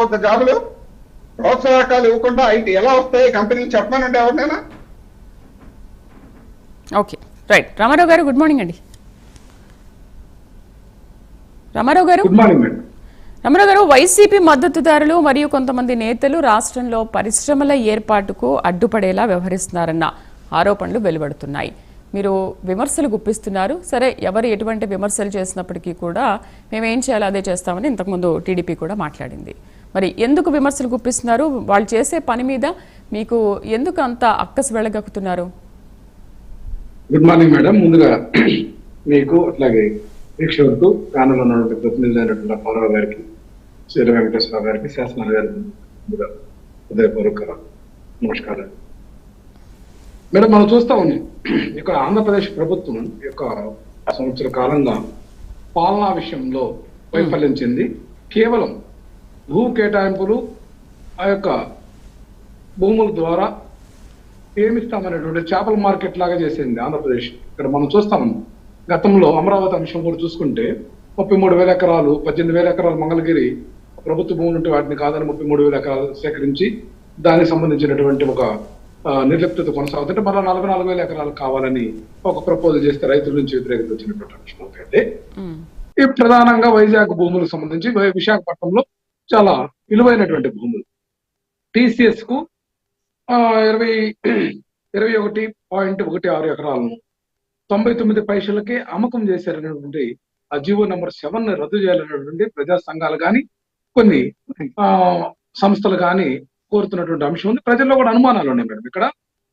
వంద జాబులు ప్రోత్సాహకాలు ఇవ్వకుండా ఐటీ ఎలా వస్తాయి? కంపెనీలు చెప్పమనండి ఎవరినైనా? ఓకే. రైట్. రామారావు గారు గుడ్ మార్నింగ్ అండి. రామారావు గారు? Good morning madam. రామారావు గారు వైసీపీ మద్దతుదారులు మరియు కొంతమంది నేతలు రాష్ట్రంలో పరిశ్రమల ఏర్పాటుకు అడ్డుపడేలా వ్యవహరిస్తున్నారన్న ఆరోపణలు వెలువడుతున్నాయి. మీరు విమర్శలు గుప్పిస్తున్నారు. సరే ఎవరు ఎటువంటి విమర్శలు చేసినప్పటికీ కూడా మేము ఏం చేయాలో అదే చేస్తామని ఇంతకుముందు టీడీపీ కూడా మాట్లాడింది. మరి ఎందుకు విమర్శలు గుప్పిస్తున్నారు? వాళ్ళు చేసే పని మీద మీకు ఎందుకు అంత అక్కసు వెళ్ళగక్కుతున్నారు గుడ్ మార్నింగ్ మేడం ముందుగా మీకు అట్లాగే వీక్షకులకు ప్యానల్ ఉన్నటువంటి ప్రతినిధులైనటువంటి పౌరవ గారికి శ్రీ వెంకటేశ్వర గారికి శాసన గారికి ముందుగా హృదయపూర్వక నమస్కారాలు. మేడం మనం చూస్తా ఉన్నాం. ఈ ఆంధ్రప్రదేశ్ ప్రభుత్వం యొక్క సంవత్సర కాలంగా పాలనా విషయంలో వైఫల్యం చెంది కేవలం భూ కేటాయింపులు ఆ యొక్క భూముల ద్వారా ఏమిస్తామనేటువంటి చేపల మార్కెట్ లాగా చేసింది ఆంధ్రప్రదేశ్ ఇక్కడ మనం చూస్తాం గతంలో అమరావతి అంశం కూడా చూసుకుంటే ముప్పై మూడు వేల ఎకరాలు పద్దెనిమిది వేల ఎకరాలు మంగళగిరి ప్రభుత్వ భూములు ఉంటే వాటిని కాదని ముప్పై మూడు వేల ఎకరాలు సేకరించి దానికి సంబంధించినటువంటి ఒక ఆ, నిర్లిప్తత కొనసాగుతుంటే మళ్ళీ నలభై నాలుగు వేల ఎకరాలు కావాలని ఒక ప్రపోజల్ చేస్తే రైతుల నుంచి వ్యతిరేకత వచ్చినటువంటి అంశం మ్మ్. ఈ ప్రధానంగా వైజాగ్ భూములకు సంబంధించి విశాఖపట్నంలో చాలా విలువైనటువంటి భూములు. టిసిఎస్కు ఆ, ఇరవై ఇరవై ఒకటి పాయింట్ ఒకటి ఆరు ఎకరాలను తొంభై తొమ్మిది పైసలకే అమ్మకం చేశారనేటువంటి ఆ జీవో నెంబర్ సెవెన్ రద్దు చేయాలనేటువంటి ప్రజా సంఘాలు కానీ కొన్ని ఆ, సంస్థలు కానీ కోరుతున్నటువంటి అంశం ఉంది. ప్రజల్లో కూడా అనుమానాలు ఉన్నాయి మేడం. ఇక్కడ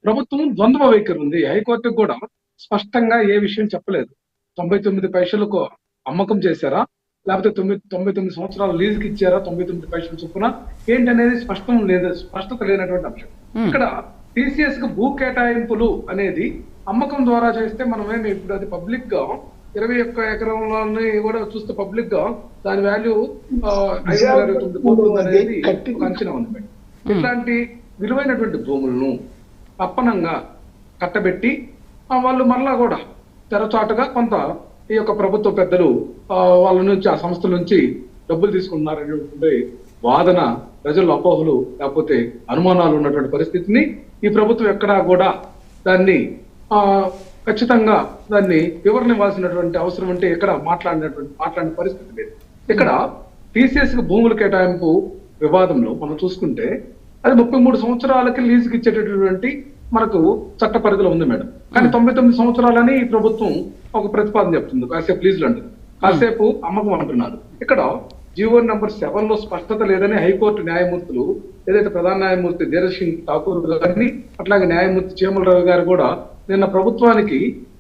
ప్రభుత్వం ద్వంద్వ వైఖరి ఉంది. హైకోర్టుకు కూడా స్పష్టంగా ఏ విషయం చెప్పలేదు. తొంభై తొమ్మిది పైసలకు అమ్మకం చేశారా? లేకపోతే తొమ్మిది తొంభై తొమ్మిది సంవత్సరాలు లీజుకి ఇచ్చారా? తొంభై తొమ్మిది పైసలు చొప్పున. ఏంటనేది స్పష్టం లేదు స్పష్టత లేనటువంటి అంశం. ఇక్కడ టీసీఎస్కు భూ కేటాయింపులు అనేది అమ్మకం ద్వారా చేస్తే మనమేమి ఇప్పుడు అది పబ్లిక్గా ఇరవై ఒక్క ఎకరంలోని కూడా చూస్తే పబ్లిక్గా దాని వాల్యూ ఐదు వందల ఇరవై తొమ్మిది కోట్లు అనేది అంచనా ఉంది. ఇట్లాంటి విలువైనటువంటి భూములను అప్పనంగా కట్టబెట్టి వాళ్ళు మరలా కూడా తెరచాటుగా కొంత ఈ యొక్క ప్రభుత్వ పెద్దలు వాళ్ళ నుంచి ఆ సంస్థల నుంచి డబ్బులు తీసుకుంటున్నారనేటువంటి వాదన ప్రజల అపోహలు లేకపోతే అనుమానాలు ఉన్నటువంటి పరిస్థితిని ఈ ప్రభుత్వం ఎక్కడా కూడా దాన్ని ఆ ఖచ్చితంగా దాన్ని వివరణ ఇవ్వాల్సినటువంటి అవసరం అంటే ఇక్కడ మాట్లాడినటువంటి మాట్లాడిన పరిస్థితి లేదు. ఇక్కడ టీసీఎస్ భూముల కేటాయింపు వివాదంలో మనం చూసుకుంటే అది ముప్పై మూడు సంవత్సరాలకి లీజుకి ఇచ్చేటటువంటి మనకు చట్ట పరిధిలో ఉంది మేడం. కానీ తొంభై తొమ్మిది సంవత్సరాలని ఈ ప్రభుత్వం ఒక ప్రతిపాదన చెప్తుంది. కాసేపు లీజులు అంటుంది కాసేపు అమ్మకం అంటున్నారు ఇక్కడ జీవో నెంబర్ సెవెన్లో స్పష్టత లేదని హైకోర్టు న్యాయమూర్తులు ఏదైతే ప్రధాన న్యాయమూర్తి ధీరజ్ సింగ్ ఠాకూర్ గారిని అట్లాగే న్యాయమూర్తి చీమలరావు గారు కూడా నిన్న ప్రభుత్వానికి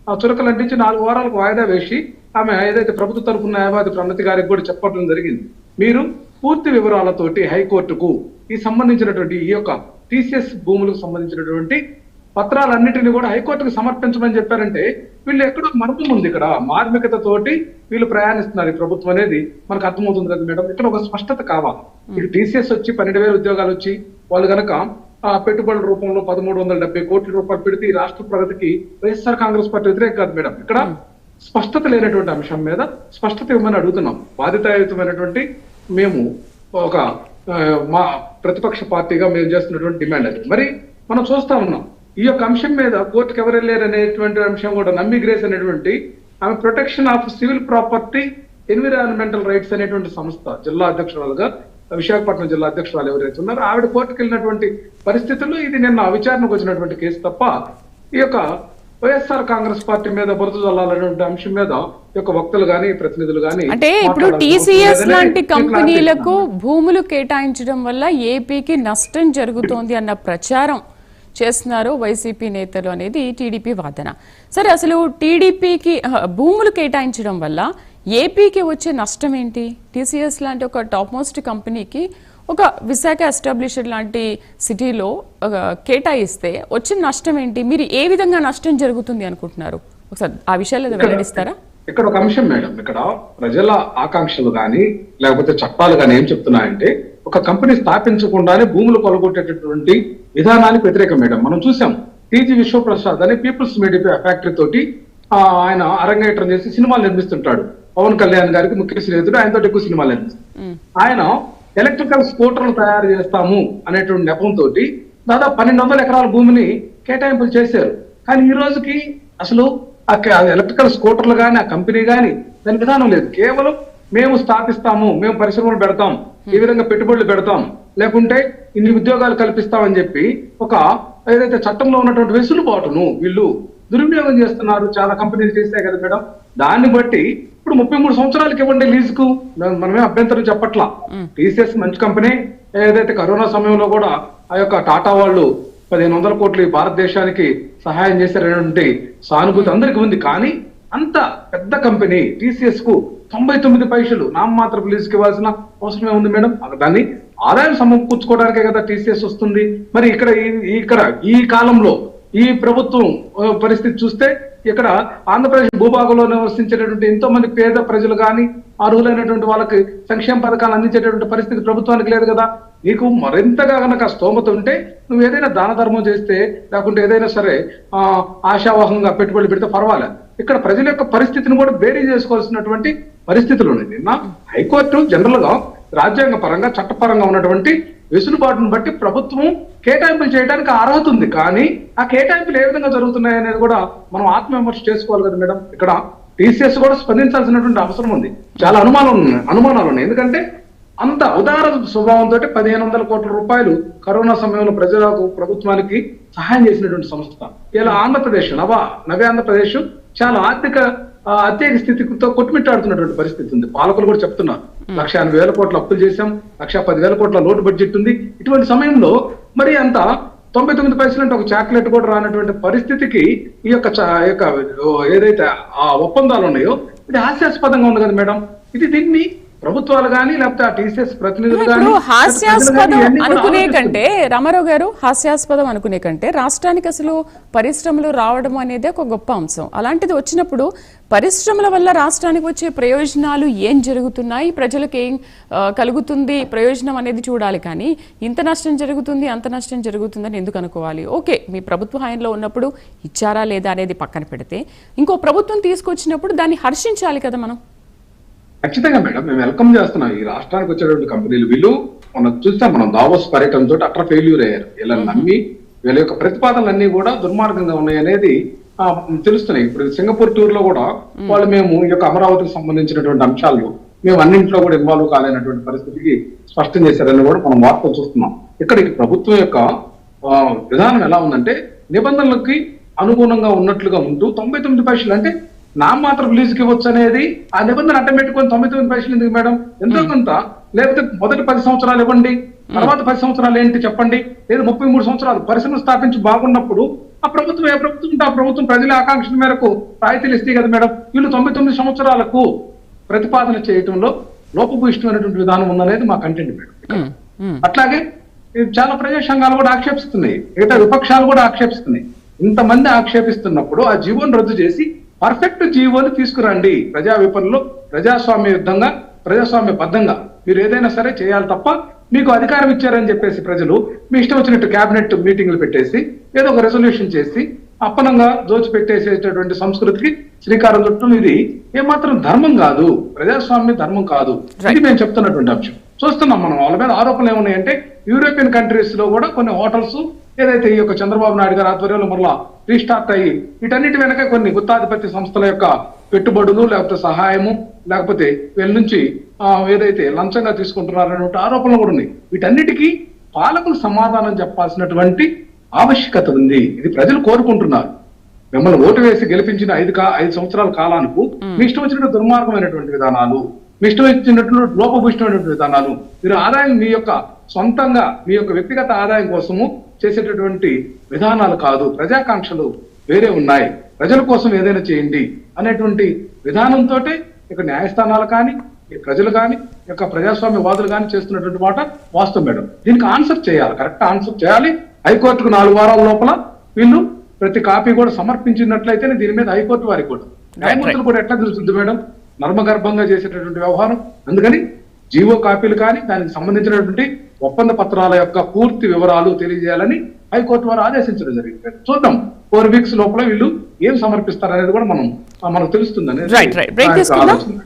ఆ చురకలు అంటించి నాలుగు వారాలకు వాయిదా వేసి ఆమె ఏదైతే ప్రభుత్వ తరపు న్యాయవాది ప్రణతి గారికి కూడా చెప్పడం జరిగింది. మీరు పూర్తి వివరాలతోటి హైకోర్టుకు ఈ సంబంధించినటువంటి ఈ యొక్క టీసీఎస్ భూములకు సంబంధించినటువంటి పత్రాలన్నిటిని కూడా హైకోర్టుకు సమర్పించమని చెప్పారంటే వీళ్ళు ఎక్కడో మర్మం ఉంది ఇక్కడ. మార్మికత తోటి వీళ్ళు ప్రయాణిస్తున్నారు ఈ ప్రభుత్వం అనేది. మనకు అర్థమవుతుంది కదా మేడం. ఇక్కడ ఒక స్పష్టత కావాలి. ఇక టీసీఎస్ వచ్చి పన్నెండు వేల ఉద్యోగాలు వచ్చి వాళ్ళు గనక ఆ పెట్టుబడుల రూపంలో పదమూడు వందల డెబ్బై కోట్ల రూపాయలు పెడితే ఈ రాష్ట్ర ప్రగతికి వైఎస్ఆర్ కాంగ్రెస్ పార్టీ వ్యతిరేక కాదు మేడం. ఇక్కడ స్పష్టత లేనటువంటి అంశం మీద స్పష్టత ఇవ్వమని అడుగుతున్నాం. బాధ్యతాయుతమైనటువంటి మేము ఒక మా ప్రతిపక్ష పార్టీగా మేము చేస్తున్నటువంటి డిమాండ్ అది. మరి మనం చూస్తా ఉన్నాం ఈ యొక్క అంశం మీద కోర్టుకు ఎవరు వెళ్ళారు అనేటువంటి అంశం కూడా నమ్మి గ్రేస్ అనేటువంటి ఆమె protection of civil property environmental rights అనేటువంటి సంస్థ జిల్లా అధ్యక్షురాలుగా విశాఖపట్నం జిల్లా అధ్యక్షురాలు ఎవరైతే ఉన్నారో ఆవిడ కోర్టుకు వెళ్ళినటువంటి పరిస్థితుల్లో ఇది నిన్న విచారణకు వచ్చినటువంటి కేసు తప్ప ఈ యొక్క వైఎస్ఆర్ కాంగ్రెస్ పార్టీ మీద బురద జల్లాలనేటువంటి అంశం మీద యొక్క వక్తలు గాని ప్రతినిధులు గాని అంటే ఇప్పుడు టీసీఎస్ లాంటి కంపెనీలకు భూములు కేటాయించడం వల్ల ఏపీకి నష్టం జరుగుతోంది అన్న ప్రచారం చేస్తున్నారు వైసీపీ నేతలు అనేది టీడీపీ వాదన. సరే అసలు టీడీపీకి భూములు కేటాయించడం వల్ల ఏపీకి వచ్చే నష్టం ఏంటి? టీసీఎస్ లాంటి ఒక టాప్ మోస్ట్ కంపెనీకి ఒక విశాఖ ఎస్టాబ్లిష్డ్ లాంటి సిటీలో కేటాయిస్తే వచ్చిన నష్టం ఏంటి? మీరు ఏ విధంగా నష్టం జరుగుతుంది అనుకుంటున్నారు? ఒకసారి ఆ విషయాలు వెల్లడిస్తారా ఇక్కడ ఒక అంశం మేడం ఇక్కడ ప్రజల ఆకాంక్షలు గాని లేకపోతే చట్టాలు గాని ఏం చెప్తున్నాయంటే ఒక కంపెనీ స్థాపించకుండానే భూములు కొలగొట్టేటటువంటి విధానానికి వ్యతిరేకం మేడం. మనం చూసాం టీజీ విశ్వప్రసాద్ అని పీపుల్స్ మీడియా ఫ్యాక్టరీ తోటి ఆ, ఆయన అరంగేట్రం చేసి సినిమాలు నిర్మిస్తుంటాడు. పవన్ కళ్యాణ్ గారికి ముఖ్య స్నేహితుడు ఆయనతో ఎక్కువ సినిమాలు నిర్మిస్తాడు ఆయన ఎలక్ట్రికల్ స్కూటర్లు తయారు చేస్తాము అనేటువంటి నెపంతో దాదాపు పన్నెండు వందల ఎకరాల భూమిని కేటాయింపులు చేశారు. కానీ ఈ రోజుకి అసలు ఆ ఎలక్ట్రికల్ స్కూటర్లు కానీ ఆ కంపెనీ కానీ దాని విధానం లేదు. కేవలం మేము స్థాపిస్తాము మేము పరిశ్రమలు పెడతాం ఈ విధంగా పెట్టుబడులు పెడతాం లేకుంటే ఇన్ని ఉద్యోగాలు కల్పిస్తామని చెప్పి ఒక ఏదైతే చట్టంలో ఉన్నటువంటి వెసులుబాటును వీళ్ళు దుర్వినియోగం చేస్తున్నారు. చాలా కంపెనీలు చేస్తాయి కదా మేడం. దాన్ని బట్టి ఇప్పుడు ముప్పై మూడు సంవత్సరాలకి ఇవ్వండి లీజుకు. మనం- మనమే అభ్యంతరం చెప్పట్లా. టీసీఎస్ మంచి కంపెనీ. ఏదైతే కరోనా సమయంలో కూడా ఆ యొక్క టాటా వాళ్ళు పదిహేను వందల కోట్లు భారతదేశానికి సహాయం చేశారనేటువంటి సానుభూతి అందరికీ ఉంది. కానీ అంత పెద్ద కంపెనీ టీసీఎస్కు తొంభై తొమ్మిది పైసలు నామమాత్ర లీజుకి ఇవ్వాల్సిన అవసరమే ఉంది మేడం. దాన్ని ఆదాయం సమకూర్చుకోవడానికే కదా టీసీఎస్ వస్తుంది. మరి ఇక్కడ ఈ- ఇక్కడ ఈ కాలంలో ఈ ప్రభుత్వం పరిస్థితి చూస్తే ఇక్కడ ఆంధ్రప్రదేశ్ భూభాగంలో నివసించేటటువంటి ఎంతో మంది పేద ప్రజలు కానీ అర్హులైనటువంటి వాళ్ళకి సంక్షేమ పథకాలు అందించేటటువంటి పరిస్థితి ప్రభుత్వానికి లేదు కదా. నీకు మరింతగా కనుక స్తోమత ఉంటే నువ్వు ఏదైనా దాన ధర్మం చేస్తే లేకుంటే ఏదైనా సరే ఆ ఆశావాహంగా పెట్టుబడి పెడితే పర్వాలేదు. ఇక్కడ ప్రజల యొక్క పరిస్థితిని కూడా బేరీ చేసుకోవాల్సినటువంటి పరిస్థితులు ఉన్నాయి. నిన్న హైకోర్టు జనరల్గా రాజ్యాంగ పరంగా చట్టపరంగా ఉన్నటువంటి వెసులుబాటును బట్టి ప్రభుత్వం కేటాయింపులు చేయడానికి అర్హత ఉంది. కానీ ఆ కేటాయింపులు ఏ విధంగా జరుగుతున్నాయి అనేది కూడా మనం ఆత్మవిమర్శ చేసుకోవాలి కదా మేడం. ఇక్కడ టీసీఎస్ కూడా స్పందించాల్సినటువంటి అవసరం ఉంది. చాలా అనుమానాలు ఉన్నాయి అనుమానాలు ఉన్నాయి. ఎందుకంటే అంత ఉదార స్వభావంతో పదిహేను వందల కోట్ల రూపాయలు కరోనా సమయంలో ప్రజలకు ప్రభుత్వానికి సహాయం చేసినటువంటి సంస్థ. ఇలా ఆంధ్రప్రదేశ్ నవ నవ్య ఆంధ్రప్రదేశ్ చాలా ఆర్థిక ఆ, అత్యధిక స్థితితో కొట్టుమిట్టాడుతున్నటువంటి పరిస్థితి ఉంది. పాలకులు కూడా చెప్తున్నారు లక్ష ఎనభై వేల కోట్ల అప్పులు చేశాం లక్ష పదివేల కోట్ల లోటు బడ్జెట్ ఉంది. ఇటువంటి సమయంలో మరి అంత తొంభై తొమ్మిది పైసలు అంటే ఒక చాక్లెట్ కూడా రానటువంటి పరిస్థితికి ఈ యొక్క యొక్క ఏదైతే ఆ ఒప్పందాలు ఉన్నాయో ఇది హాస్యాస్పదంగా ఉంది కదా మేడం. ఇది దీన్ని ప్రభుత్వాలు కానీ లేకపోతే ఆ టీసీఎస్ ప్రతినిధులు కానీ హాస్యాస్పదం అనుకునే. కంటే రామారావు గారు హాస్యాస్పదం అనుకునే కంటే రాష్ట్రానికి అసలు పరిశ్రమలు రావడం అనేది ఒక గొప్ప అంశం. అలాంటిది వచ్చినప్పుడు పరిశ్రమల వల్ల రాష్ట్రానికి వచ్చే ప్రయోజనాలు ఏం జరుగుతున్నాయి? ప్రజలకు ఏం కలుగుతుంది ప్రయోజనం అనేది చూడాలి కానీ ఇంత నష్టం జరుగుతుంది అంత నష్టం జరుగుతుందని ఎందుకు అనుకోవాలి? ఓకే మీ ప్రభుత్వ హాయంలో ఉన్నప్పుడు ఇచ్చారా లేదా అనేది పక్కన పెడితే ఇంకో ప్రభుత్వం తీసుకొచ్చినప్పుడు దాన్ని హర్షించాలి కదా మనం. ఖచ్చితంగా మేడం మేము వెల్కమ్ చేస్తున్నాం. ఈ రాష్ట్రానికి వచ్చేటువంటి కంపెనీలు వీళ్ళు మనం చూస్తాం మనం దావోస్ పర్యటన తోటి అట్లా ఫెయిల్యూర్ అయ్యారు. వీళ్ళని నమ్మి వీళ్ళ యొక్క ప్రతిపాదనలన్నీ కూడా దుర్మార్గంగా ఉన్నాయి అనేది తెలుస్తున్నాయి. ఇప్పుడు సింగపూర్ టూర్లో కూడా వాళ్ళు మేము ఈ యొక్క అమరావతికి సంబంధించినటువంటి అంశాలు మేము అన్నింటిలో కూడా ఇన్వాల్వ్ కాలేనటువంటి పరిస్థితికి స్పష్టం చేశారని కూడా మనం వార్తలు చూస్తున్నాం. ఇక్కడ ప్రభుత్వం యొక్క విధానం ఎలా ఉందంటే నిబంధనలకి అనుగుణంగా ఉన్నట్లుగా ఉంటూ తొంభై తొమ్మిది పైసలు అంటే నా మాత్రం రిలీజ్కి ఇవ్వచ్చు అనేది ఆ నిబంధన అడ్డం పెట్టుకొని తొంభై తొమ్మిది పైసలు ఎందుకు మేడం? ఎంతో కొంత లేకపోతే మొదటి పది సంవత్సరాలు ఇవ్వండి తర్వాత పది సంవత్సరాలు ఏంటి చెప్పండి? లేదా ముప్పై మూడు సంవత్సరాలు పరిశ్రమ స్థాపించి బాగున్నప్పుడు ఆ ప్రభుత్వం ఏ ప్రభుత్వం ఉంటే ఆ ప్రభుత్వం ప్రజల ఆకాంక్షల మేరకు రాయితీలు ఇస్తాయి కదా మేడం. వీళ్ళు తొంభై తొమ్మిది సంవత్సరాలకు ప్రతిపాదన చేయటంలో లోపభూయిష్టమైనటువంటి విధానం ఉందనేది మా కంటెంట్ మేడం. అట్లాగే ఇది చాలా ప్రజా సంఘాలు కూడా ఆక్షేపిస్తున్నాయి. మిగతా విపక్షాలు కూడా ఆక్షేపిస్తున్నాయి. ఇంతమంది ఆక్షేపిస్తున్నప్పుడు ఆ జీవోని రద్దు చేసి పర్ఫెక్ట్ జీవోని తీసుకురండి. ప్రజా విపణలో ప్రజాస్వామ్య యుద్ధంగా ప్రజాస్వామ్య బద్ధంగా. మీరు ఏదైనా సరే చేయాలి తప్ప మీకు అధికారం ఇచ్చారని చెప్పేసి ప్రజలు మీ ఇష్టం వచ్చినట్టు కేబినెట్ మీటింగ్లు పెట్టేసి ఏదో ఒక రెజల్యూషన్ చేసి అప్పనంగా దోచిపెట్టేసేటటువంటి సంస్కృతికి శ్రీకారం చుట్టం ఇది ఏమాత్రం ధర్మం కాదు. ప్రజాస్వామ్య ధర్మం కాదు. ఇది మేము చెప్తున్నటువంటి అంశం. చూస్తున్నాం మనం. వాళ్ళ మీద ఆరోపణలు ఏమున్నాయంటే యూరోపియన్ కంట్రీస్లో కూడా కొన్ని హోటల్స్ ఏదైతే ఈ యొక్క చంద్రబాబు నాయుడు గారి ఆధ్వర్యంలో మరలా రీస్టార్ట్ అయ్యి వీటన్నిటి వెనక కొన్ని గుత్తాధిపత్య సంస్థల యొక్క పెట్టుబడులు లేకపోతే సహాయము లేకపోతే వీళ్ళ నుంచి ఏదైతే లంచంగా తీసుకుంటున్నారనే ఆరోపణలు కూడా ఉన్నాయి. వీటన్నిటికీ పాలకులు సమాధానం చెప్పాల్సినటువంటి ఆవశ్యకత ఉంది. ఇది ప్రజలు కోరుకుంటున్నారు. మిమ్మల్ని ఓటు వేసి గెలిపించిన ఐదు ఐదు సంవత్సరాల కాలానికి మీ ఇష్టం వచ్చినట్టు దుర్మార్గమైనటువంటి విధానాలు మీ ఇష్టం వచ్చినట్లు లోపభూయిష్టమైనటువంటి విధానాలు మీరు ఆదాయం మీ యొక్క సొంతంగా మీ యొక్క వ్యక్తిగత ఆదాయం కోసము చేసేటటువంటి విధానాలు కాదు. ప్రజాకాంక్షలు వేరే ఉన్నాయి. ప్రజల కోసం ఏదైనా చేయండి అనేటువంటి విధానంతో ఇక న్యాయస్థానాలు కానీ ప్రజలు కానీ యొక్క ప్రజాస్వామ్యవాదులు కానీ చేస్తున్నటువంటి మాట వాస్తవం మేడం. దీనికి ఆన్సర్ చేయాలి. కరెక్ట్ ఆన్సర్ చేయాలి. హైకోర్టుకు నాలుగు వారాల లోపల వీళ్ళు ప్రతి కాపీ కూడా సమర్పించినట్లయితేనే దీని మీద హైకోర్టు వారికి కూడా. న్యాయమూర్తులు కూడా ఎట్లా తెలుస్తుంది మేడం? నర్మగర్భంగా చేసేటటువంటి వ్యవహారం. అందుకని జీవో కాపీలు కానీ దానికి సంబంధించినటువంటి ఒప్పంద పత్రాల యొక్క పూర్తి వివరాలు తెలియజేయాలని హైకోర్టు వారు ఆదేశించడం జరిగింది. చూద్దాం ఫోర్ వీక్స్ లోపల వీళ్ళు ఏం సమర్పిస్తారు అనేది కూడా మనం మనకు తెలుస్తుంది